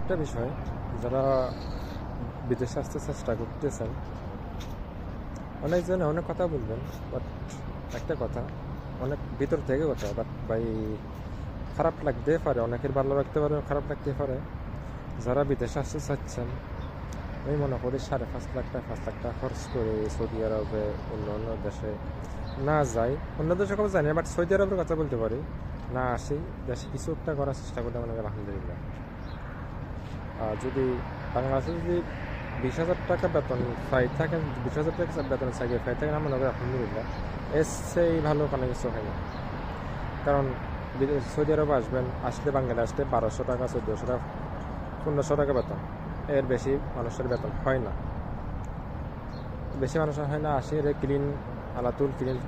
একটা বিষয়, যারা বিদেশে আসতে চেষ্টা করতেছেন, অনেকজনে অনেক কথা বলবেন বাট একটা কথা, অনেক ভিতর থেকে কথা বাট ভাই খারাপ লাগতে পারে, অনেকের ভালো লাগতে পারে, খারাপ লাগতে পারে। যারা বিদেশে আসতে চাচ্ছেন, আমি মনে করি সাড়ে পাঁচ লাখ টাকা, পাঁচ লাখ টাকা খরচ করে সৌদি আরবে, অন্য অন্য দেশে না যাই অন্য দেশে কবে জানি বাট সৌদি আরবের কথা বলতে পারি। না আসি, দেশে কিছু একটা করার চেষ্টা করলে মনে করি আলহামদুলিল্লাহ। যদি বাংলাদেশে যদি বিশ হাজার টাকা বেতন পাই থাকেন বিশ হাজার টাকা বেতন চাকরি পাই থাকেন আমার মনে করি আলহামদুলিল্লাহ এর সেই ভালো কোনো কিছু হয় না। কারণ সৌদি আরব আসবেন, আসলে বাঙালি আসলে বারোশো টাকা, চোদ্দোশো টাকা, পনেরোশো টাকা বেতন। এর বেশি মানুষের বেতন হয় না। বেশি মানুষের হয় না, আসে রে ক্লিন আলাতুল ক্লিন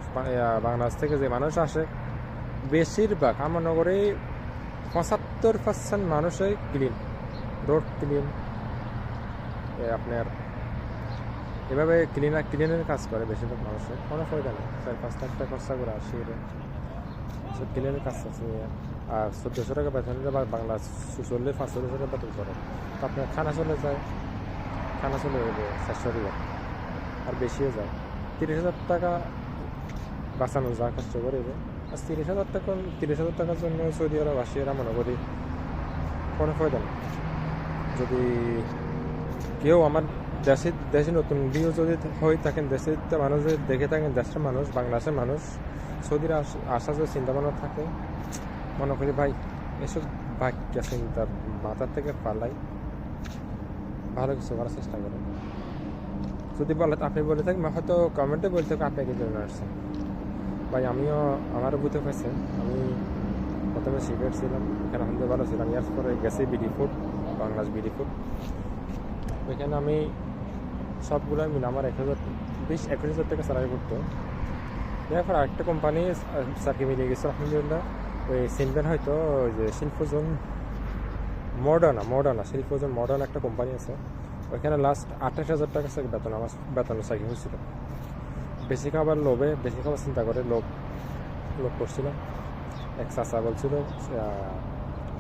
বাংলাদেশ থেকে যে মানুষ আসে, বেশিরভাগ, আমার নগরে পঁচাত্তর পার্সেন্ট মানুষই ক্লিন রোড ক্লিন আপনার এভাবে ক্লিনার ক্লিনের কাজ করে বেশিরভাগ মানুষের কোনো ফায়দা নেই। চার পাঁচ লাখ টাকা খরচা করে আসি সব ক্লিনের কাজ আছে। আর চোদ্দোশো টাকা বেতন বাংলা চল্লিশ, পাঁচচল্লিশ টাকা বেতন করে। তো আপনার খানা চলে যায়। খানা চলে যাবে চারশো রিয়াল আর বেশিও যায়। তিরিশ হাজার টাকা বাঁচানো যা কষ্ট করে আর তিরিশ হাজার টাকা, তিরিশ হাজার টাকার জন্য সৌদি আরব আসি এরা মনে করি কোনো ফায়দা নেই। যদি কেউ আমার দেশে দেশে নতুন বিয়ে যদি হয়ে থাকেন দেশের মানুষ যদি দেখে থাকেন, দেশের মানুষ, বাংলাদেশের মানুষ, সৌদির আসা যদি চিন্তা ভাবনা থাকে, মনে করি ভাই, এসব বাক্য চিন্তা মাথার থেকে পালাই। ভালো কিছু করার চেষ্টা করেন। যদি বলে, আপনি বলে থাকেন হয়তো কমেন্টে বলে থাকেন, আপনি কি জন্য আসছেন ভাই, আমিও, আমারও বুঝতে পারছেন, আমি প্রথমে সিগারেট ছিলাম, এখানে আলহামদুলিল্লাহ ভালো ছিলাম। ইয়ার পরে গেছি BD food, Bangladesh BD food. ওইখানে আমি সবগুলো মিলে আমার এক হাজার, বিশ, একুশ হাজার টাকা স্যালারি করতো এরপর আরেকটা কোম্পানি স্যারকে মিলিয়ে গেছে, আলহামদুলিল্লাহ। ওই সিনভেন হয়তো, ওই যে শিল্পজন মডার্না মডার্না, শিল্পজন মডার্ন একটা কোম্পানি আছে। ওইখানে লাস্ট আঠাশ হাজার টাকা বেতন, আমার বেতন চাকরি হয়েছিল। বেশি খাবার লোভে, বেশি খাবার চিন্তা করে লোভ লোভ করছিলাম। এক চাচা বলছিল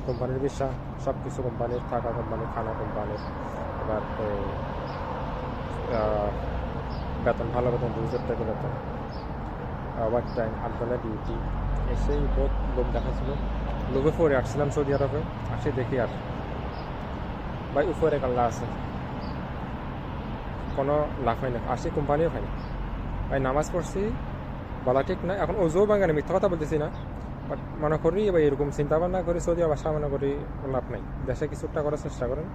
কোম্পানির বিশ্বাস সব কিছু কোম্পানির থাকা কোম্পানি, খানা কোম্পানির। এবার বেতন ভালো, বেতন দু হাজার টাকা বেতন। ওয়ার টাইম আট ঘণ্টা ডিউটি এসেই বহুত লোক দেখাচ্ছিল। লোভে পরে আসছিলাম সৌদি আরবে, আসে দেখি আর। ভাই, উপরে কাল্লা আছে। কোনো লাভ হয় না। আসি, কোম্পানিও হয় না ভাই, নামাজ পড়ছি, বলা ঠিক না। এখন ওজোও বাঙালি মিথ্যা কথা বলতেছি না। বাট মনে করি এবার এরকম চিন্তা ভাবনা করি সৌদি আবার মনে করি লাভ নাই। দেশে কিছু একটা করার চেষ্টা করেন।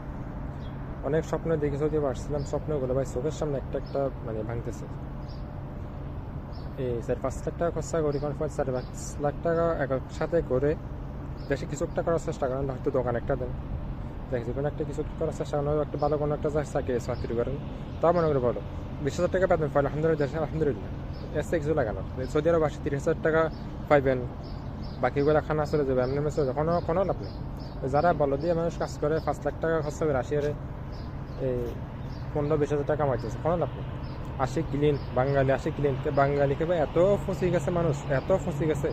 অনেক স্বপ্ন দেখে সৌদি আরব আসছিলাম, স্বপ্নগুলো ভাই চোখের সামনে একটা একটা মানে ভাঙতেছে। এই চার পাঁচ লাখ টাকা খরচা করি কারণ চার পাঁচ লাখ টাকা একসাথে করে দেশে কিছু একটা করার চেষ্টা করেন হয়তো দোকান একটা দেন। দেখ যে কোনো একটা কিছু করার চেষ্টা করেন, একটা ভালো কোনো একটা চাকরি চাকরি করেন। তা মনে করে বলো বিশ হাজার টাকা পাবেন পাইলে আলহামদুলিল্লাহ, দেশে আলহামদুলিল্লাহ। থেকে কিছু লাগানো। সৌদি আরব আসে তিরিশ হাজার টাকা পাইবেন। বাকিগুলো খানা চলে যাবে এমনি যাবে কোনো কোনো লাভ নেই। যারা বলো দিয়ে মানুষ কাজ করে পাঁচ লাখ টাকা খরচা আসি আরে এই পনেরো বিশ হাজার টাকা কামাইতেছে কোনো লাভ নেই। আসে ক্লিন বাঙালি আসে ক্লিন। বাঙালিকে ভাই এত ফসি গেছে মানুষ এত ফসি গেছে।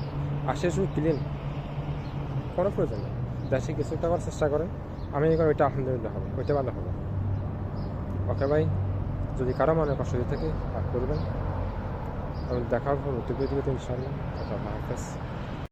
আসে শুধু ক্লিন। কোনো প্রয়োজন নেই। দেশে কিছু একটা করার চেষ্টা করেন আমি করি ওইটা আলহামদুলিল্লাহ হবে। ওইটা ভালো হবে। ওকে ভাই যদি কারও মনে কষ্ট থাকে আর করবেন আমি দেখা হবে। ইনশাআল্লাহ আল্লাহ হাফেজ।